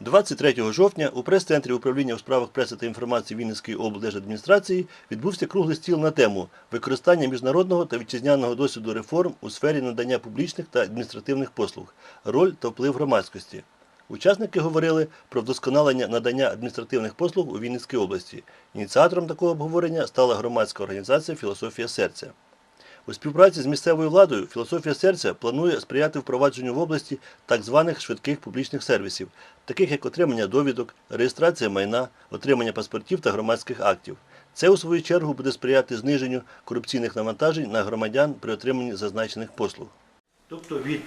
23 жовтня у прес-центрі управління у справах преси та інформації Вінницької облдержадміністрації відбувся круглий стіл на тему використання міжнародного та вітчизняного досвіду реформ у сфері надання публічних та адміністративних послуг, роль та вплив громадськості. Учасники говорили про вдосконалення надання адміністративних послуг у Вінницькій області. Ініціатором такого обговорення стала громадська організація Філософія серця. У співпраці з місцевою владою філософія серця планує сприяти впровадженню в області так званих швидких публічних сервісів, таких як отримання довідок, реєстрація майна, отримання паспортів та громадських актів. Це, у свою чергу, буде сприяти зниженню корупційних навантажень на громадян при отриманні зазначених послуг. Тобто від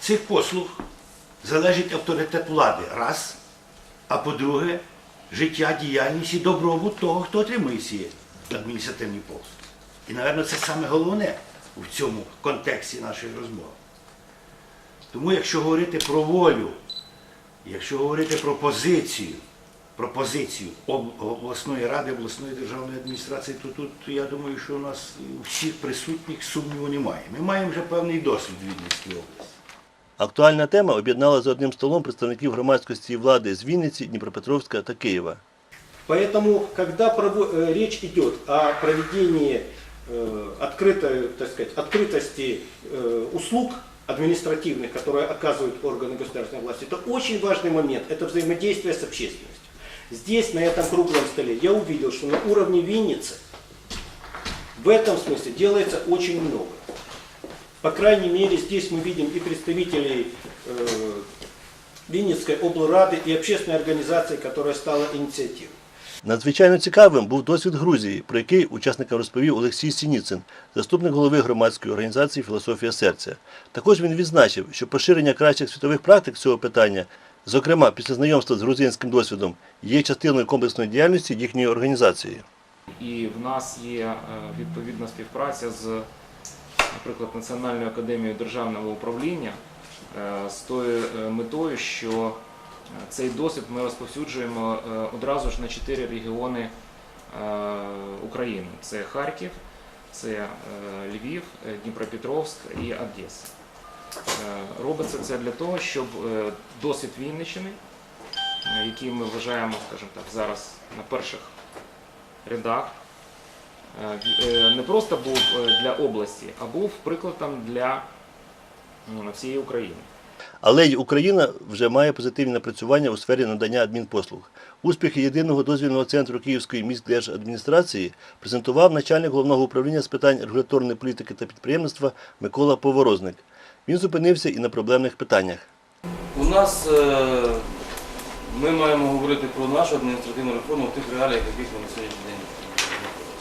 цих послуг залежить авторитет влади, раз, а по-друге, життя, діяльність і добробут того, хто отримує ці адміністративні послуги. І, мабуть, це саме головне в цьому контексті нашої розмови. Тому, якщо говорити про волю, якщо говорити про позицію, про позицію об- обласної ради, обласної державної адміністрації, то тут я думаю, що у нас у всіх присутніх сумніву немає. Ми маємо вже певний досвід в Вінницькій області. Актуальна тема об'єднала за одним столом представників громадськості і влади з Вінниці, Дніпропетровська та Києва. Поэтому, когда прово- э, речь идет о проведении э, открытой, так сказать, открытости э, услуг административных, которые оказывают органы государственной власти, это очень важный момент, это взаимодействие с общественностью. Здесь, на этом круглом столе, я увидел, что на уровне Винницы в этом смысле делается очень много. По крайней мере, здесь мы видим и представителей э, Винницкой облрады, и общественной организации, которая стала инициативой. Надзвичайно цікавим був досвід Грузії, про який учасникам розповів Олексій Сініцин, заступник голови громадської організації Філософія серця. Також він відзначив, що поширення кращих світових практик цього питання, зокрема після знайомства з грузинським досвідом, є частиною комплексної діяльності їхньої організації. І в нас є е, відповідна співпраця з, наприклад, Національною академією державного управління е, з тою е, метою, що цей досвід ми розповсюджуємо е, одразу ж на чотири регіони е, України: це Харків, це е, Львів, Дніпропетровськ і Одеса. Робиться це для того, щоб досвід Вінниччини, який ми вважаємо, скажімо так, зараз на перших рядах, не просто був для області, а був прикладом для всієї України. Але й Україна вже має позитивні напрацювання у сфері надання адмінпослуг. Успіхи єдиного дозвільного центру Київської міськдержадміністрації презентував начальник головного управління з питань регуляторної політики та підприємництва Микола Поворозник. Він зупинився і на проблемних питаннях. У нас е, ми маємо говорити про нашу адміністративну реформу в тих реаліях, яких ми на сьогоднішній день.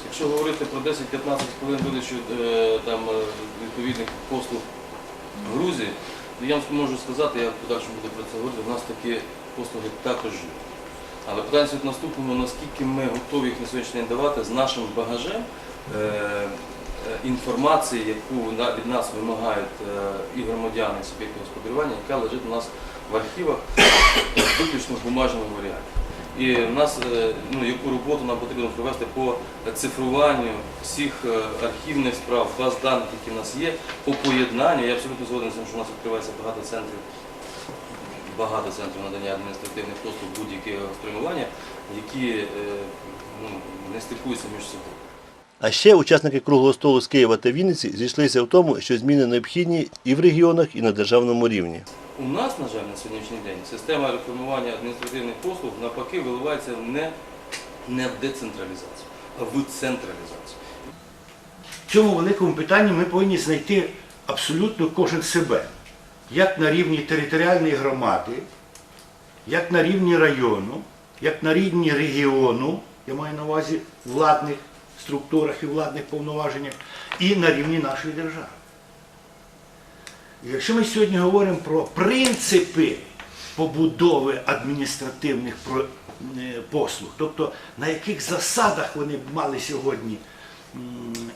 Якщо говорити про 10-15 хвилин видачу е, там, е, відповідних послуг в Грузії, я вам можу сказати, я в подальшому буду про це говорити, у нас такі послуги також є. Але питання сьогодні в наступному, наскільки ми готові їх на сьогоднішній день давати з нашим багажем е, е, інформації, яку на- від нас вимагають е, і громадяни, і суб'єкти господарювання, яка лежить у нас в архівах е, виключно в бумажному варіанті. І в нас е, ну, яку роботу нам потрібно провести по цифруванню всіх е, архівних справ, баз даних, які в нас є, по поєднанню. Я абсолютно згоден з тим, що у нас відкривається багато центрів багато центрів надання адміністративних послуг будь-якого спрямування, які е, ну, не стикуються між собою. А ще учасники круглого столу з Києва та Вінниці зійшлися в тому, що зміни необхідні і в регіонах, і на державному рівні. У нас, на жаль, на сьогоднішній день система реформування адміністративних послуг навпаки виливається не, не в децентралізацію, а в централізацію. В цьому великому питанні ми повинні знайти абсолютно кожен себе, як на рівні територіальної громади, як на рівні району, як на рівні регіону, я маю на увазі владних структурах і владних повноваженнях, і на рівні нашої держави. Якщо ми сьогодні говоримо про принципи побудови адміністративних е, послуг, тобто на яких засадах вони б мали сьогодні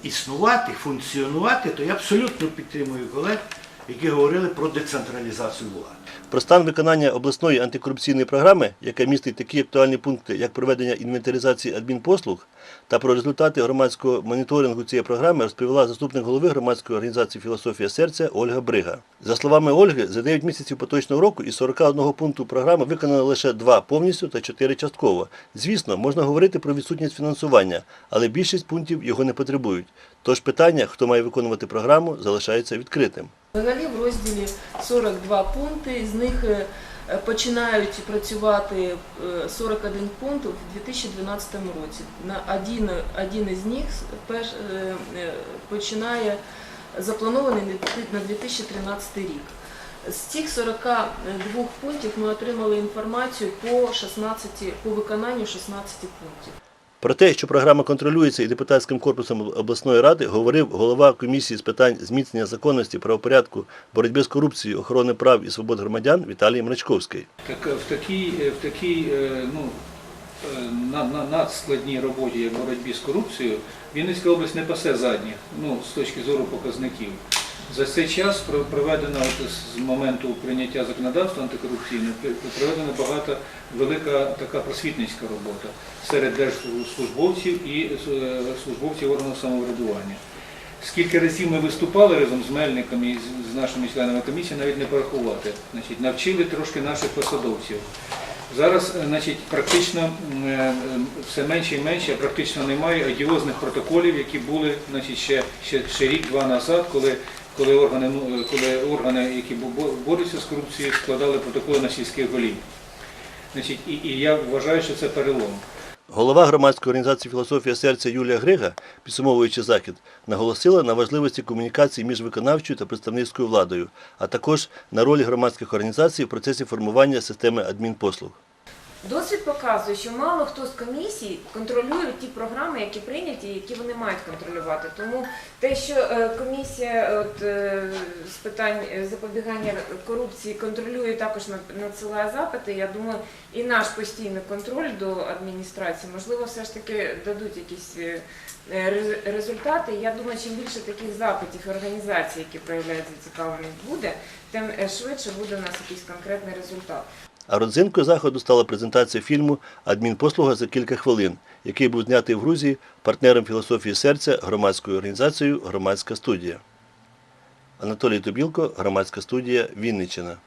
існувати, функціонувати, то я абсолютно підтримую колег, які говорили про децентралізацію влади. Про стан виконання обласної антикорупційної програми, яка містить такі актуальні пункти, як проведення інвентаризації адмінпослуг, та про результати громадського моніторингу цієї програми розповіла заступник голови громадської організації Філософія серця Ольга Брига. За словами Ольги, за 9 місяців поточного року із 41 пункту програми виконано лише 2 повністю та 4 частково. Звісно, можна говорити про відсутність фінансування, але більшість пунктів його не потребують. Тож питання, хто має виконувати програму, залишається відкритим. Взагалі в розділі 42 пункти, з них е, е, починають працювати е, 41 пункт у 2012 році. На один, один із них е, е, починає запланований на 2013 рік. З цих 42 пунктів ми отримали інформацію по 16, по виконанню 16 пунктів. Про те, що програма контролюється і депутатським корпусом обласної ради, говорив голова комісії з питань зміцнення законності, правопорядку, боротьби з корупцією, охорони прав і свобод громадян Віталій Мрачковський. Так е, в такій, е, в такій е, ну, на, на, надскладній роботі, як боротьбі з корупцією, Вінницька область не пасе задніх, ну, з точки зору показників. За цей час проведено з моменту прийняття законодавства антикорупційного проведено багато велика така просвітницька робота серед держслужбовців і е, службовців органів самоврядування. Скільки разів ми виступали разом з Мельником і з- нашими членами комісії, навіть не порахувати. Значить, навчили трошки наших посадовців. Зараз е, значить, практично е, е, все менше і менше, практично немає одіозних протоколів, які були значить, ще, ще, ще рік-два назад, коли, коли, органи, е, коли органи, які борються з корупцією, складали протоколи на сільських голів. Значить, і, і я вважаю, що це перелом. Голова громадської організації Філософія серця Юлія Грига, підсумовуючи захід, наголосила на важливості комунікації між виконавчою та представницькою владою, а також на ролі громадських організацій в процесі формування системи адмінпослуг. Досвід показує, що мало хто з комісій контролює ті програми, які прийняті, які вони мають контролювати. Тому те, що е, комісія от, е, з питань е, запобігання корупції контролює також на- надсилає запити, я думаю, і наш постійний контроль до адміністрації, можливо, все ж таки дадуть якісь е, е, результати. Я думаю, чим більше таких запитів організацій, які проявляють зацікавленість, буде, тим е, швидше буде у нас якийсь конкретний результат. А родзинкою заходу стала презентація фільму Адмінпослуга за кілька хвилин, який був знятий в Грузії партнером філософії серця громадською організацією Громадська студія. Анатолій Тобілко, громадська студія Вінниччина.